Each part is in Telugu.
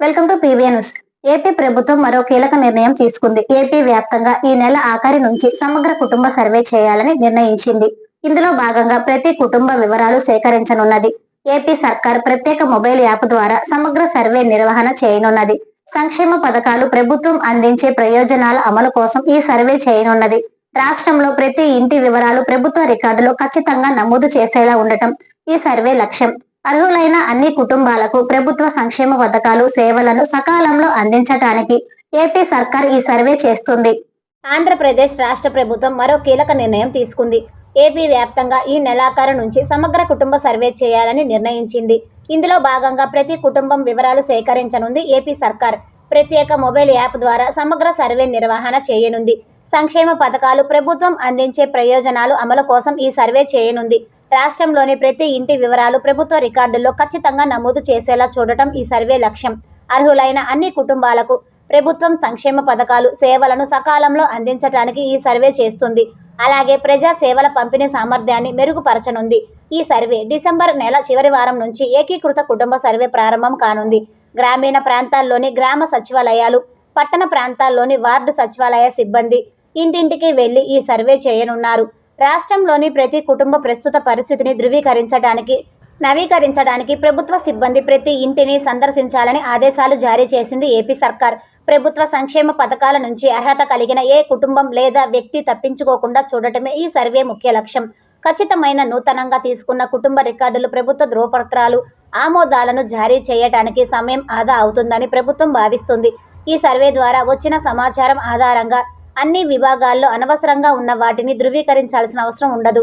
Welcome to PV news. AP ప్రభుత్వం మరో కీలక నిర్ణయం తీసుకుంది. ఏపీ వ్యాప్తంగా ఈ నెల ఆఖరి నుంచి సమగ్ర కుటుంబ సర్వే చేయాలని నిర్ణయించింది. ఇందులో భాగంగా ప్రతి కుటుంబ వివరాలు సేకరించనున్నది. ఏపీ సర్కార్ ప్రత్యేక మొబైల్ యాప్ ద్వారా సమగ్ర సర్వే నిర్వహణ చేయనున్నది. సంక్షేమ పథకాలు ప్రభుత్వం అందించే ప్రయోజనాల అమలు కోసం ఈ సర్వే చేయనున్నది. రాష్ట్రంలో ప్రతి ఇంటి వివరాలు ప్రభుత్వ రికార్డులో ఖచ్చితంగా నమోదు చేసేలా ఉండటం ఈ సర్వే లక్ష్యం. అర్హులైన అన్ని కుటుంబాలకు ప్రభుత్వ సంక్షేమ పథకాలు సేవలను సకాలంలో అందించటానికి ఏపీ సర్కార్ ఈ సర్వే చేస్తుంది. ఆంధ్రప్రదేశ్ రాష్ట్ర ప్రభుత్వం మరో కీలక నిర్ణయం తీసుకుంది. ఏపీ వ్యాప్తంగా ఈ నెలాఖరు నుంచి సమగ్ర కుటుంబ సర్వే చేయాలని నిర్ణయించింది. ఇందులో భాగంగా ప్రతి కుటుంబం వివరాలు సేకరించనుంది ఏపీ సర్కార్. ప్రత్యేక మొబైల్ యాప్ ద్వారా సమగ్ర సర్వే నిర్వహణ చేయనుంది. సంక్షేమ పథకాలు ప్రభుత్వం అందించే ప్రయోజనాలు అమలు కోసం ఈ సర్వే చేయనుంది. రాష్ట్రంలోని ప్రతి ఇంటి వివరాలు ప్రభుత్వ రికార్డుల్లో ఖచ్చితంగా నమోదు చేసేలా చూడటం ఈ సర్వే లక్ష్యం. అర్హులైన అన్ని కుటుంబాలకు ప్రభుత్వం సంక్షేమ పథకాలు సేవలను సకాలంలో అందించడానికి ఈ సర్వే చేస్తుంది. అలాగే ప్రజా సేవల పంపిణీ సామర్థ్యాన్ని మెరుగుపరచనుంది. ఈ సర్వే డిసెంబర్ నెల చివరి వారం నుంచి ఏకీకృత కుటుంబ సర్వే ప్రారంభం కానుంది. గ్రామీణ ప్రాంతాల్లోని గ్రామ సచివాలయాలు పట్టణ ప్రాంతాల్లోని వార్డు సచివాలయ సిబ్బంది ఇంటింటికి వెళ్ళి ఈ సర్వే చేయనున్నారు. రాష్ట్రంలోని ప్రతి కుటుంబ ప్రస్తుత పరిస్థితిని ధృవీకరించడానికి నవీకరించడానికి ప్రభుత్వ సిబ్బంది ప్రతి ఇంటిని సందర్శించాలని ఆదేశాలు జారీ చేసింది ఏపీ సర్కార్. ప్రభుత్వ సంక్షేమ పథకాల నుంచి అర్హత కలిగిన ఏ కుటుంబం లేదా వ్యక్తి తప్పించుకోకుండా చూడటమే ఈ సర్వే ముఖ్య లక్ష్యం. ఖచ్చితమైన నూతనంగా తీసుకున్న కుటుంబ రికార్డులు ప్రభుత్వ ధృవపత్రాలు ఆమోదాలను జారీ చేయటానికి సమయం ఆదా అవుతుందని ప్రభుత్వం భావిస్తుంది. ఈ సర్వే ద్వారా వచ్చిన సమాచారం ఆధారంగా అన్ని విభాగాల్లో అనవసరంగా ఉన్న వాటిని ధృవీకరించాల్సిన అవసరం ఉండదు.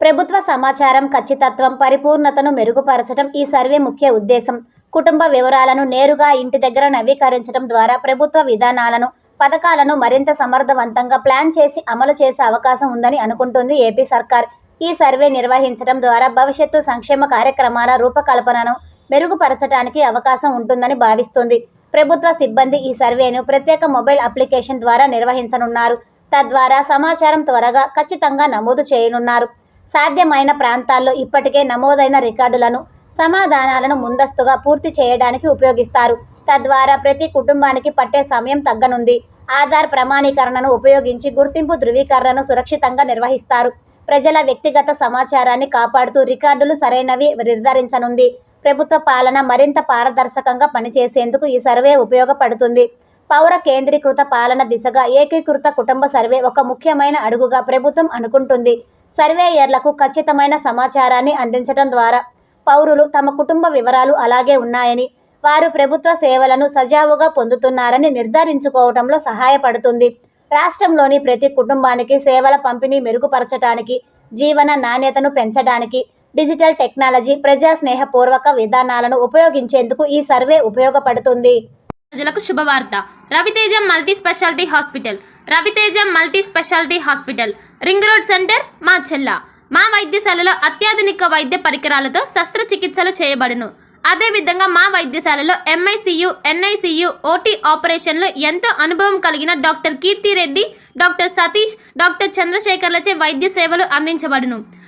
ప్రభుత్వ సమాచారం ఖచ్చితత్వం పరిపూర్ణతను మెరుగుపరచడం ఈ సర్వే ముఖ్య ఉద్దేశం. కుటుంబ వివరాలను నేరుగా ఇంటి దగ్గర నవీకరించడం ద్వారా ప్రభుత్వ విధానాలను పథకాలను మరింత సమర్థవంతంగా ప్లాన్ చేసి అమలు చేసే అవకాశం ఉందని అనుకుంటుంది ఏపీ సర్కార్. ఈ సర్వే నిర్వహించడం ద్వారా భవిష్యత్తు సంక్షేమ కార్యక్రమాల రూపకల్పనను మెరుగుపరచడానికి అవకాశం ఉంటుందని భావిస్తుంది. ప్రభుత్వ సిబ్బంది ఈ సర్వేను ప్రత్యేక మొబైల్ అప్లికేషన్ ద్వారా నిర్వహించనున్నారు. తద్వారా సమాచారం త్వరగా ఖచ్చితంగా నమోదు చేయనున్నారు. సాధ్యమైన ప్రాంతాల్లో ఇప్పటికే నమోదైన రికార్డులను సమాధానాలను ముందస్తుగా పూర్తి చేయడానికి ఉపయోగిస్తారు. తద్వారా ప్రతి కుటుంబానికి పట్టే సమయం తగ్గనుంది. ఆధార్ ప్రమాణీకరణను ఉపయోగించి గుర్తింపు ధృవీకరణను సురక్షితంగా నిర్వహిస్తారు. ప్రజల వ్యక్తిగత సమాచారాన్ని కాపాడుతూ రికార్డులు సరైనవి నిర్ధారించనుంది. ప్రభుత్వ పాలన మరింత పారదర్శకంగా పనిచేసేందుకు ఈ సర్వే ఉపయోగపడుతుంది. పౌర కేంద్రీకృత పాలన దిశగా ఏకీకృత కుటుంబ సర్వే ఒక ముఖ్యమైన అడుగుగా ప్రభుత్వం అనుకుంటుంది. సర్వేయర్లకు ఖచ్చితమైన సమాచారాన్ని అందించడం ద్వారా పౌరులు తమ కుటుంబ వివరాలు అలాగే ఉన్నాయని వారు ప్రభుత్వ సేవలను సజావుగా పొందుతున్నారని నిర్ధారించుకోవడంలో సహాయపడుతుంది. రాష్ట్రంలోని ప్రతి కుటుంబానికి సేవల పంపిణీ మెరుగుపరచడానికి జీవన నాణ్యతను పెంచడానికి డిజిటల్ టెక్నాలజీ ప్రజా స్నేహపూర్వక విధానాలను ఉపయోగించేందుకు ఈ సర్వే ఉపయోగపడుతుంది. ప్రజలకు శుభవార్త. Raviteja multi speciality hospital. Raviteja multi speciality hospital. Ring road centre మా చెల్ల. మా వైద్యశాలలో అత్యాధునిక వైద్య పరికరాలతో శస్త్రచికిత్సలు చేయబడును. అదేవిధంగా మా వైద్యశాలలో ఎంఐసియు ఎన్ఐసియు ఓటీ ఆపరేషన్లో ఎంతో అనుభవం కలిగిన doctor Keerthi Reddy doctor Satish doctor చంద్రశేఖర్లచే వైద్య సేవలు అందించబడును.